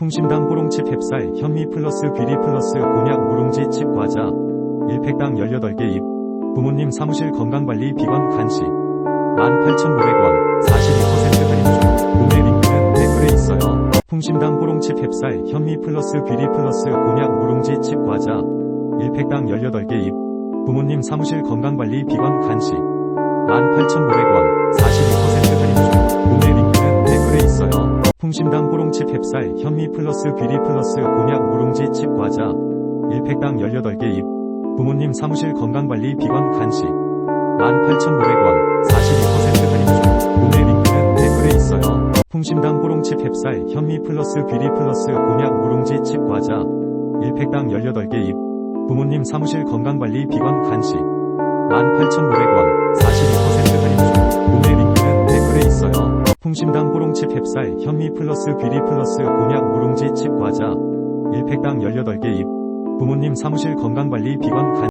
풍심당 호롱칩 햅쌀 현미 플러스 귀리 플러스 곤약 누룽지 칩 과자. 1팩당 18개 입 부모님 사무실 건강관리 비건 간식. 18,500원. 42% 할인 중. 구매 링크는 댓글에 있어요. 풍심당 호롱칩 햅쌀 현미 플러스 귀리 플러스 곤약 누룽지 칩 과자. 1팩당 18개 입 부모님 사무실 건강관리 비건 간식. 18,500원 풍심당 호롱칩 햅쌀 현미 플러스 귀리 플러스 곤약 누룽지 칩 과자. 1팩당 18개 입 부모님 사무실 건강관리 비건 간식. 18,500원. 42% 할인 중 구매 링크는 댓글에 있어요. 풍심당 호롱칩 햅쌀 현미 플러스 귀리 플러스 곤약 누룽지 칩 과자. 1팩당 18개 입 부모님 사무실 건강관리 비건 간식. 18,500원 풍심당 호롱칩 햅쌀 현미 플러스 귀리 플러스 곤약 누룽지 칩 과자. 1팩당 18개 입. 부모님 사무실 건강관리 비건 간